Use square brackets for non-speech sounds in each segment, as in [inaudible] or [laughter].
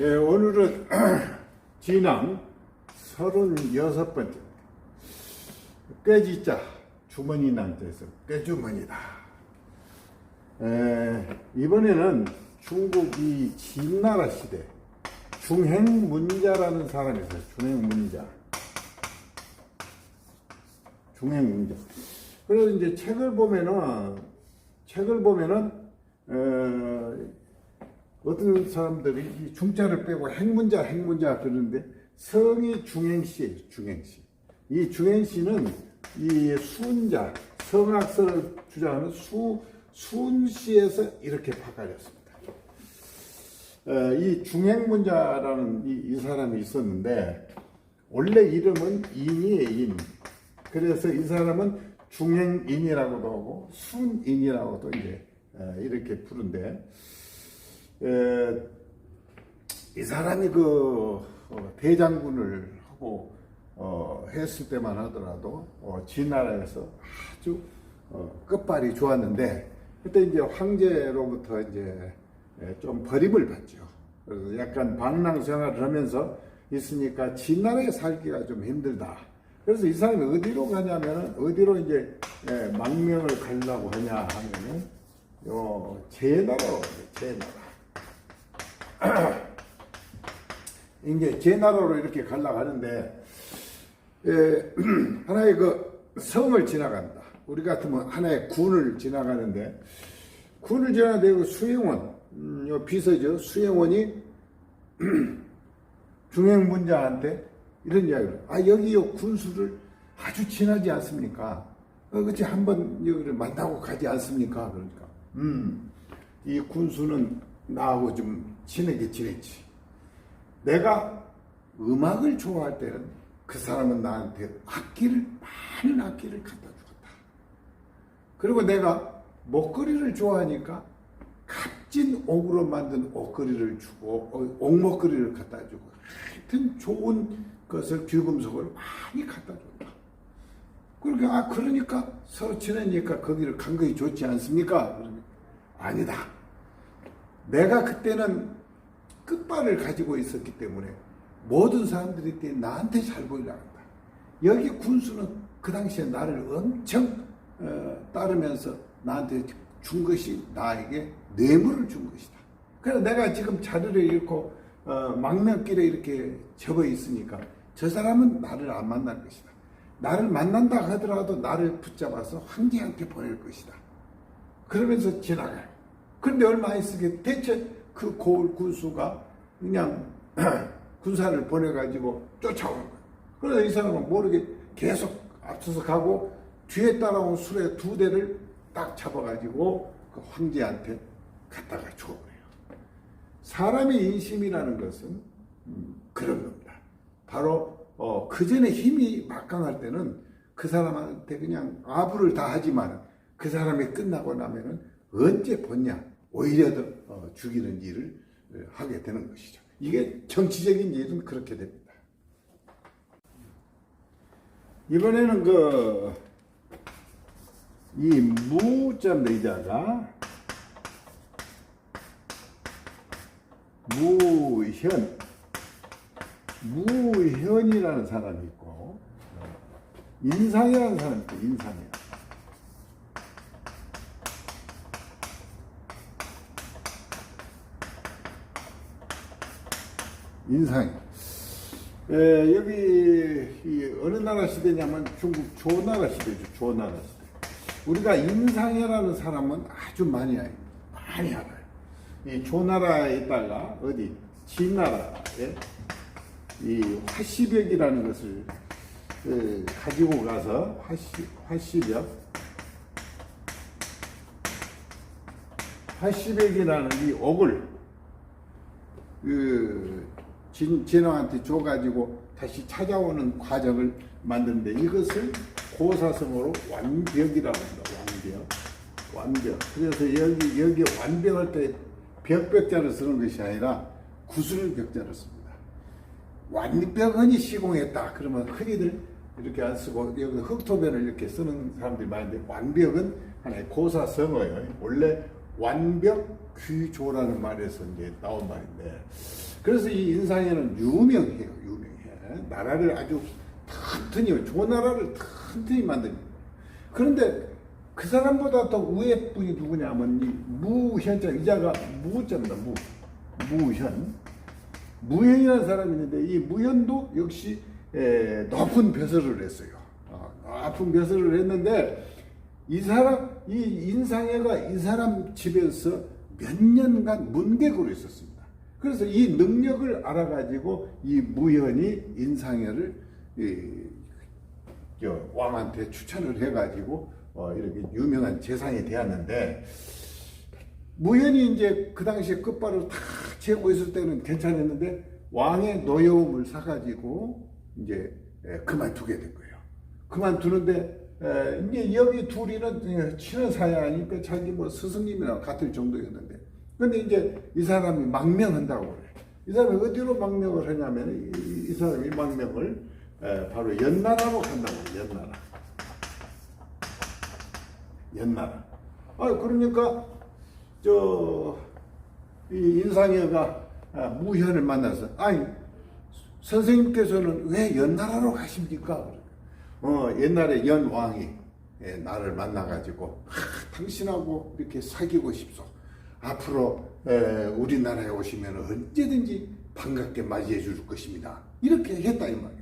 예, 오늘은 진앙 36번째 꾀지자 주머니 난자에서 꾀주머니다. 에, 이번에는 중국이 진나라 시대 중행문자라는 사람이 있어요. 중행문자. 중행문자. 그래서 이제 책을 보면은 책을 보면은 어, 어떤 사람들이 이 중자를 빼고 행문자, 행문자 그러는데 성이 중행시예요, 중행시. 이 중행시는 이 수운자, 성악설을 주장하는 수, 수운시에서 이렇게 바꿔졌습니다. 어, 이 중행문자라는 이, 이 사람이 있었는데, 원래 이름은 인이에요, 인. 그래서 이 사람은 중행인이라고도 하고, 순인이라고도 이제 어, 이렇게 부른데, 에, 이 사람이 그 어, 대장군을 하고 어, 했을 때만 하더라도 어, 진나라에서 아주 어, 끝발이 좋았는데 그때 이제 황제로부터 이제 에, 좀 버림을 받죠. 그래서 약간 방랑 생활을 하면서 있으니까 진나라에 살기가 좀 힘들다. 그래서 이 사람이 어디로 가냐면 어디로 이제 에, 망명을 가려고 하냐 하면은 요 제나라로 제나라. [clears throat] 이제 제 나라로 이렇게 하는데 에, [clears throat] 하나의 그 성을 지나간다. 우리 같으면 하나의 군을 지나가는데 군을 지나가는데 그 수행원, 음, 요 비서죠. 수행원이 [clears throat] 중행문자한테 이런 이야기를 아 여기 요 군수를 아주 친하지 않습니까? 어, 그치 한번 여기를 만나고 가지 않습니까? 그러니까 음 이 군수는 나하고 좀 친하게 지냈지. 내가 음악을 좋아할 때는 그 사람은 나한테 악기를 많은 악기를 갖다 주었다. 그리고 내가 목걸이를 좋아하니까 값진 옥으로 만든 옷걸이를 주고 어, 옥목걸이를 갖다 주고 하여튼 좋은 것을 귀금속을 많이 갖다 줬다. 그러니까 아 그러니까 서로 친하니까 거기를 간 것이 좋지 않습니까? 아니다. 내가 그때는 끝발을 가지고 있었기 때문에 모든 사람들이 때 나한테 잘 보이려 한다. 여기 군수는 그 당시에 나를 엄청 어, 따르면서 나한테 준 것이 나에게 뇌물을 준 것이다. 그래서 내가 지금 자리를 잃고 어, 망명길에 이렇게 접어 있으니까 저 사람은 나를 안 만날 것이다. 나를 만난다 하더라도 나를 붙잡아서 황제한테 보낼 것이다. 그러면서 지나가요. 그런데 얼마 있으게 대체 그 고을 군수가 그냥 [clears throat] 군사를 보내가지고 쫓아오는 거예요. 그래서 이 사람은 모르게 계속 앞서서 가고 뒤에 따라온 수레 두 대를 딱 잡아가지고 그 황제한테 갖다가 줘버려요. 사람의 인심이라는 것은 음, 그런 겁니다. 바로 어, 그 전에 힘이 막강할 때는 그 사람한테 그냥 아부를 다 하지만 그 사람이 끝나고 나면은 언제 벗냐 오히려 더 어, 죽이는 일을 어, 하게 되는 것이죠. 이게 정치적인 일은 그렇게 됩니다. 이번에는 그 이 무점 의자가 무현 무현이라는 사람이 있고 인상이라는 사람이 있고 인상이야. 인상이. 에, 여기 이 어느 나라 시대냐면 중국 조나라 시대죠. 조나라 시대. 우리가 인상이라는 사람은 아주 많이 알아요. 많이 알아요. 이 조나라에 있다가 어디 진나라에 이 화시벽이라는 것을 에, 가지고 가서 화시 화시벽 화시벽이라는 이 옥을 그 진, 진왕한테 줘가지고 다시 찾아오는 과정을 만드는데 이것을 고사성어로 완벽이라고 합니다. 완벽. 완벽. 그래서 여기, 여기 완벽할 때 벽벽자를 쓰는 것이 아니라 구슬벽자를 씁니다. 완벽하니 시공했다. 그러면 흔히들 이렇게 안 쓰고 여기 흑토변을 이렇게 쓰는 사람들이 많은데 완벽은 하나의 고사성어예요. 원래 완벽 귀조라는 말에서 이제 나온 말인데 그래서 이 인상에는 유명해요 유명해 나라를 아주 튼튼히 좋은 나라를 튼튼히 만듭니다 그런데 그 사람보다 더 위에 분이 누구냐면 이 무현자 이자가 무자입니다 무 무현 무현이라는 사람이 있는데 이 무현도 역시 에, 높은 벼슬을 했어요. 어, 높은 벼슬을 했는데 이 사람 이 인상애가 이 사람 집에서 몇 년간 문객으로 있었습니다. 그래서 이 능력을 알아가지고 이 무현이 인상애를 이, 저 왕한테 추천을 해가지고 어, 이렇게 유명한 재상이 되었는데 무현이 이제 그 당시에 끝발을 다 채고 있을 때는 괜찮았는데 왕의 노여움을 사가지고 이제 에, 그만두게 된 거예요. 그만두는데 에, 이제 여기 둘이는 친한 사이니까 자기 뭐 스승님이랑 같을 정도였는데 근데 이제 이 사람이 망명한다고 그래. 이 사람이 어디로 망명을 하냐면 이, 이 사람이 망명을 에, 바로 연나라로 간다고 그래. 연나라. 연나라. 아 그러니까 저 이 인상여가 아, 무현을 만나서 아니 선생님께서는 왜 연나라로 가십니까? 어 옛날에 연왕이 예, 나를 만나가지고 아, [laughs] 당신하고 이렇게 사귀고 싶소. 앞으로 에, 우리나라에 오시면 언제든지 반갑게 맞이해 줄 것입니다. 이렇게 했다 이 말이야.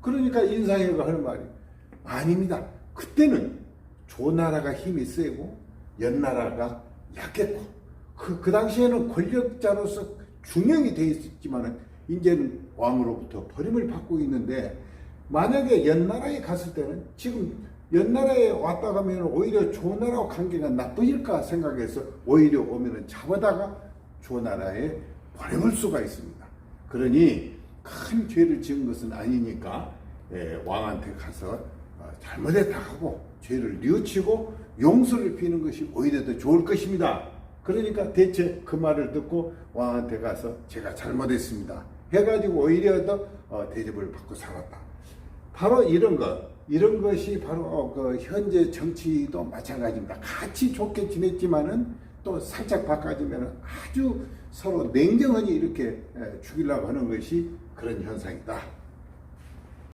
그러니까 인상여가 하는 말이 아닙니다. 그때는 조나라가 힘이 세고 연나라가 약했고 그, 그 당시에는 권력자로서 중용이 돼 있었지만은 이제는 왕으로부터 버림을 받고 있는데 만약에 연나라에 갔을 때는 지금 연나라에 왔다 가면 오히려 조나라와 관계가 나빠질까 생각해서 오히려 오면은 잡아다가 조나라에 보내볼 수가 있습니다. 그러니 큰 죄를 지은 것은 아니니까 예, 왕한테 가서 어, 잘못했다 하고 죄를 뉘우치고 용서를 비는 것이 오히려 더 좋을 것입니다. 그러니까 대체 그 말을 듣고 왕한테 가서 제가 잘못했습니다. 해가지고 오히려 더 어, 대접을 받고 살았다. 바로 이런 것, 이런 것이 바로 어, 그 현재 정치도 마찬가지입니다. 같이 좋게 지냈지만은 또 살짝 바꿔지면 아주 서로 냉정하게 이렇게 에, 죽이려고 하는 것이 그런 현상이다.